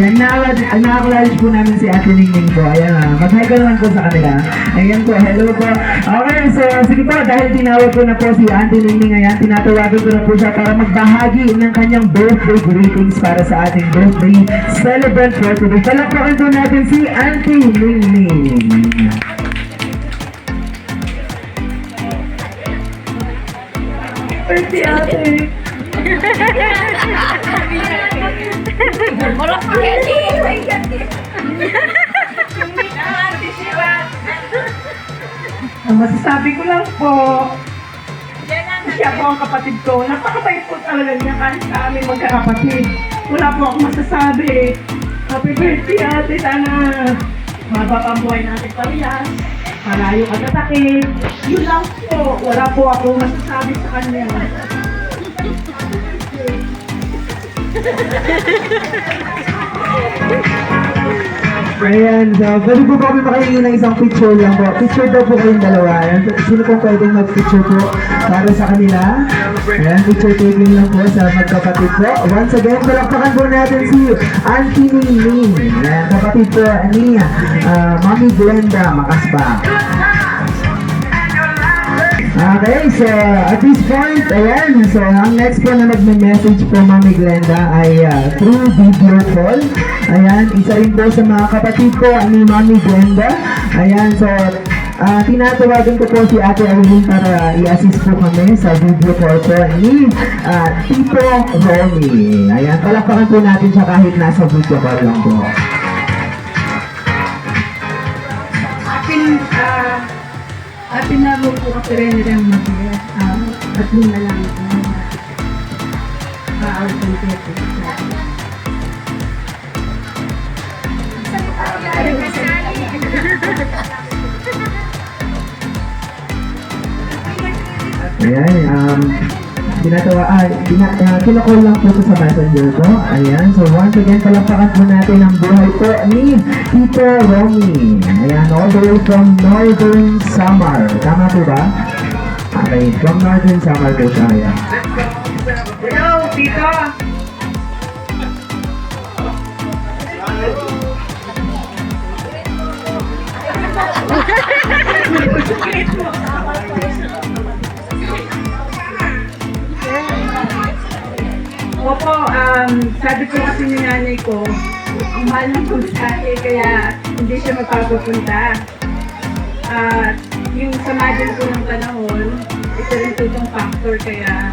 Ayan, na- na-acknowledge po namin si Ate Ningning po. Ayan, ah. mag-hi ka naman po sa kanila. Ayan po, hello po. Okay, so sige po, dahil tinawag ko na po si Ate Ningning, ayan, tinatawagan ko na po siya para magbahagi ng kanyang birthday greetings para sa ating birthday celebrant for today. Palakpakan po natin si Ate Ningning. Birthday, ate. Ang masasabi ko lang po, siya po ang kapatid ko. Napakabait po talaga niya kahit sa aming magkakapatid. Wala po akong masasabi. Happy birthday ate. Sana mababa ang buhay natin parehas. Malayo ka sa sakit. Yun lang po. Wala po ako masasabi sa kanya. Ayan, so pwede po kami makahingi ng isang picture lang po? Picture daw po kayong dalawa. Ayan, sino pong pwedeng mag-picture po para sa kanila? Ayan, picture taking lang po sa magkapatid po. Once again, palakpakan po natin si Auntie Ningning. Ayan, kapatid po ni ah, Mami Glenda Makasba. Okay, so at this point, ayan, so ang next po na nagme-message po Mami Glenda ay ah, through video call. Ayan, isa rin po sa mga kapatid po ni Mami Glenda. Ayan, so ah, tinatawagan ko po si Ate Aileen para i-assist po kami sa video call po ni ah, Tito Romy. Ayan, palakpakan po natin siya kahit nasa video call lang po. Apin na mo po kasi rin rin mag-ias. Ah, tatlong na lang ito. Ah, out ng teto. Ayan, um, tinatawa, ah, tina, uh, kinakall lang po sa messenger ko. Ayan, so once again, palakpakan po natin ang buhay po ni Tito Romy. Ayan, all the way from Northern Samar. Tama po ba? Okay, from Northern Samar po siya. Ayan. Hello, Tito! Opo, um, sabi ko kasi ni nanay ko, ang mahal ng pagkain, kaya hindi siya magpapapunta. At yung sa margin ko ng panahon, ito rin po itong factor, kaya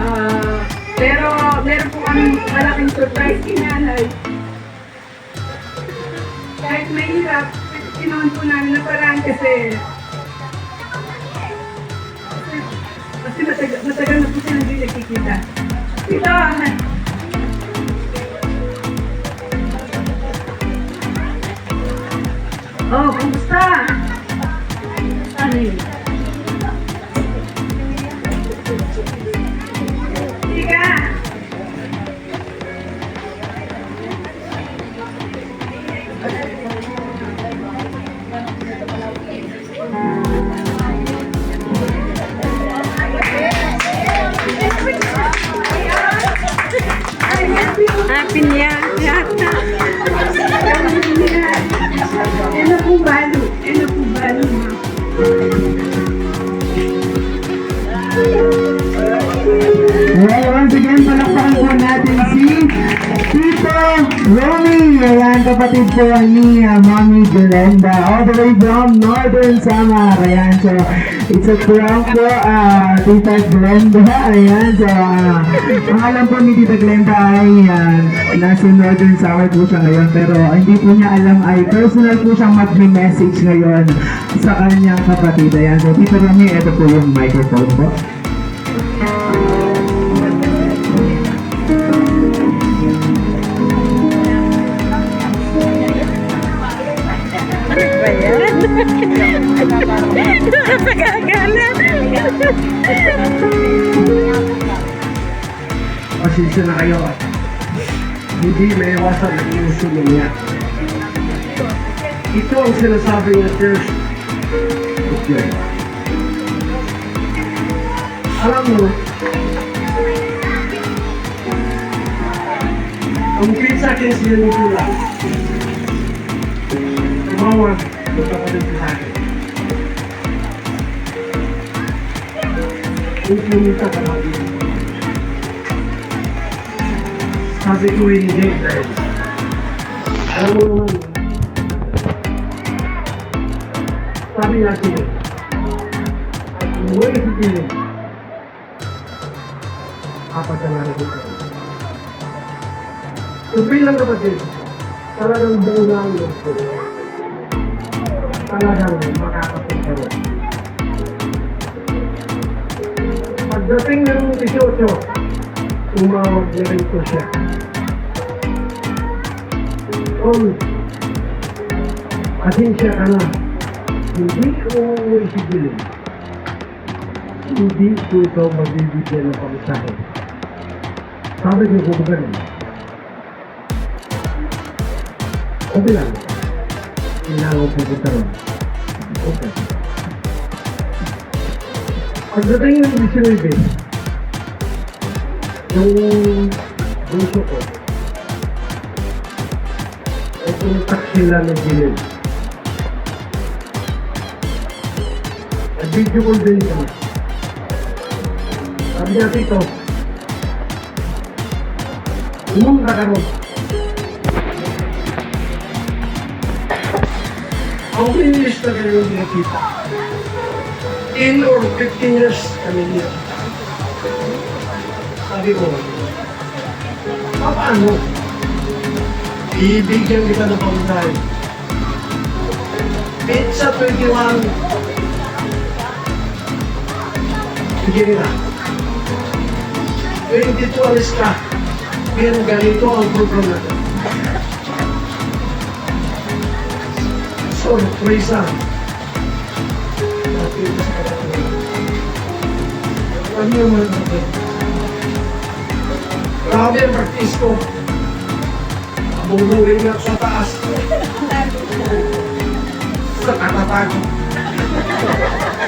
ah, pero meron po kami malaking surprise kay nanay. Kahit may hirap, sinuon po namin na paraan kasi kasi matagal, matagal na po sila hindi nagkikita. Tito, Oh, kumusta? Ano yun? Romy. Ayan, kapatid po ni uh, Mami Glenda. All the way from Northern Samar. Ayan, so it's a prank po, uh, Tita Glenda. Ayan, so uh, ang alam po ni Tita Glenda ay uh, nasa Northern Samar po siya ngayon. Pero hindi po niya alam ay personal po siyang mag-message ngayon sa kanyang kapatid. Ayan, so Tito Romy, ito po yung microphone po. Nakakagala. Pasensya na kayo. Hindi may iwasan ang inusulo niya. Ito ang sinasabi niya first. Okay. Alam mo, Ang pizza, 15 yan ito lang. Tumawag, magkapatid sa akin. Yung kumita ka lagi. Sabi ko hindi dahil alam mo naman, sabi nga siya, at umuwi si Pili, apat na narinig ko. So bilang kapatid, talagang buo na ang loob ko. Talagang makakapunta rin. Pagdating ng 18, tumawag na rin ko siya. Tol, pasensya ka na. Hindi ko Billy. Hindi ko ikaw mabibigyan ng pamisahe. Sabi ko ko ganun. Okay lang. Kailangan pupunta ron. Okay. Pagdating ng 19, yung bunso ko, ay pumuntak sila ng Billy. Nag-video call din kami. Sabi niya dito, pumunta ka ron. Ang finish na kayo yung nakita. 10 or 15 years kami niya. Sabi ko, paano? Ibigyan kita ng pangsahe. Pizza 21. Sige na. 22 alis ka. Pero ganito ang program natin. Sorpresa. Ano naman natin? Grabe ang practice ko. Abuluhin nga sa taas. Sa katatago.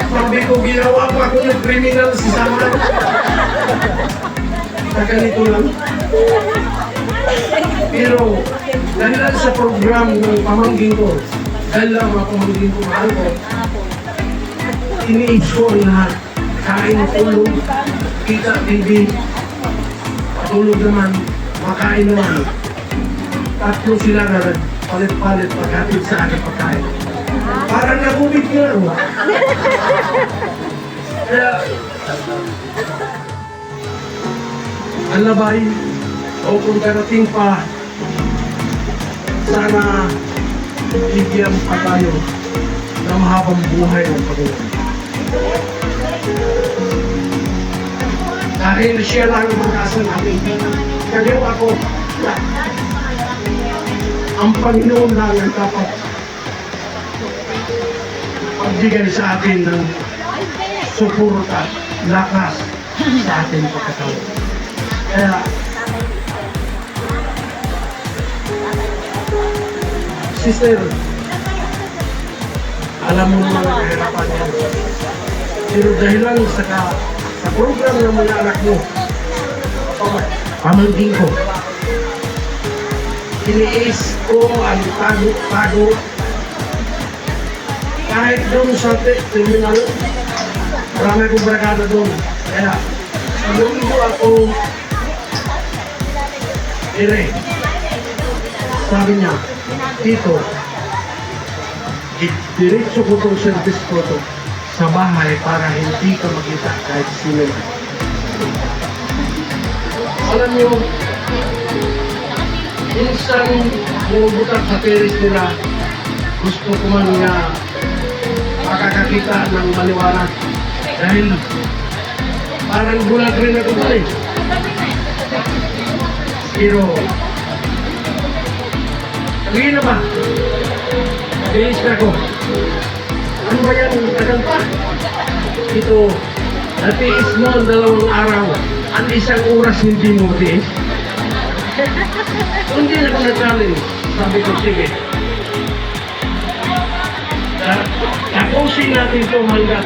Sabi ko, ginawa ko ako ng criminal si Saman. Sa ganito lang. Pero, dahil sa program ng pamangkin ko, dahil lang mga pamangkin ko mahal ko, ang lahat. Kain, tulog, kita, TV, patulog naman, makain naman. Tatlo sila na palit-palit paghatid sa akin pagkain. Parang nagubit nga ako. Kaya, ang labay, o kung darating pa, sana bigyan pa tayo ng mahabang buhay ng Panginoon. Dahil siya lang ang mag-asa namin. Kaya ako, ang Panginoon lang ang dapat pagbigay sa atin ng suporta, lakas sa ating pagkatao. Kaya, Sister, alam mo naman ang kahirapan niya. Pero dahil lang sa, ka, sa program ng mga anak mo, pamangkin ko, tiniis ko ang tago-tago kahit doon sa te- terminal, marami akong barkada doon. Kaya, saluhin ko ako, dire, sabi niya, Tito, diretso ko tong service ko to sa bahay para hindi ka makita kahit sino man. Alam niyo, minsan bumubutak sa teres nila, gusto ko man nga makakakita ng maliwanag. Dahil parang bulag rin ako doon eh. Pero, Sige na ba? Bilis na ko. Ano ba yan? Tagal pa. Ito, natiis mo ang dalawang araw. Ang isang oras hindi mo tiis. Hindi na ko na-challenge. Sabi ko, sige. Ta- Tapusin natin ito hanggat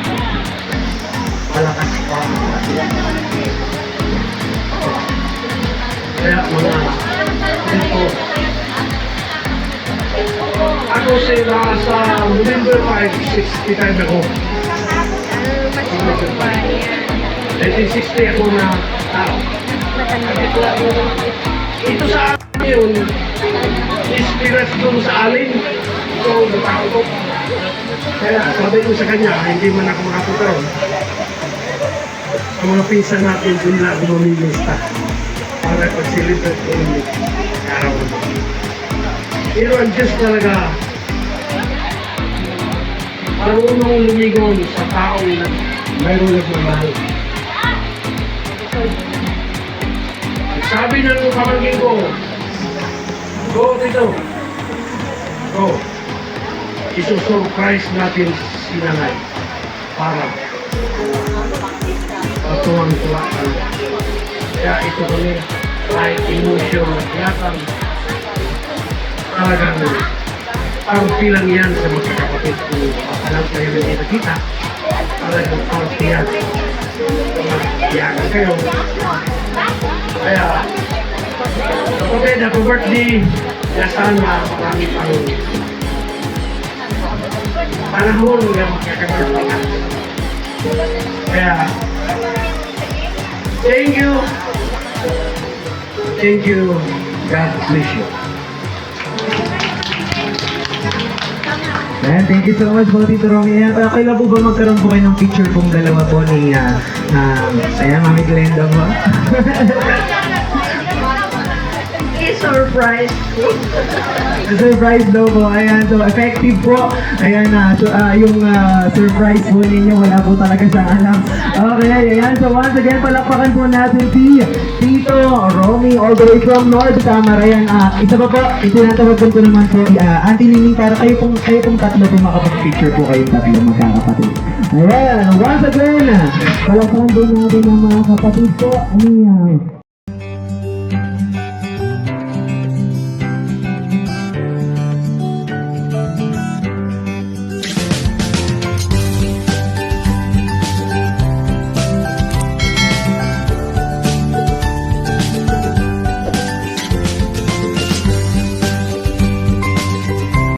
malakas pa. Kaya mga ako. Ako sila sa November 5, 65 ako. 1960 ako na tao. Ito sa akin yun, experience doon sa alin. Ito, natao ko. Kaya sabi ko sa kanya, hindi man ako makapunta ron. Ang mga pinsan natin, doon lang ako mamimista. Para pag-celebrate ko yung araw. Pero ang Diyos talaga, marunong lumigon sa taong mayroon nagmamahal. Sabi ng pamangkin ko, Go dito. Go. Isusurprise natin si nanay para patuwang-tuwa ka. Kaya ito kami ay emotion yatang talagang lang yan sa magkakapatid ko. Alam kayo hindi nakita. Talagang party yan. Iyakan kayo. Kaya, kapatid, happy birthday. Kaya sana marami pang panahon na ka. Kaya, thank you. Thank you. God bless you. Ayan, thank you so much po, Tito Romy. Ayan, uh, kailan po ba magkaroon po kayo ng picture pong dalawa po ni, uh, uh, ayan, Mami Glenda po. I-surprise ko. surprise daw po. Ayan, so effective po. Ayan na, so, ah, yung ah, surprise po ninyo, wala po talaga siyang alam. Okay, ayan. So once again, palakpakan po natin si Tito Romy all the way from North Samar. Ayan, ah, isa pa po, itinatawagan ko naman po, uh, Auntie Nining, para kayo pong, kayo pong tatlo po makapag-picture po kayong tatlo magkakapatid. Ayan, once again, palakpakan po natin ang mga kapatid po. Ano yan?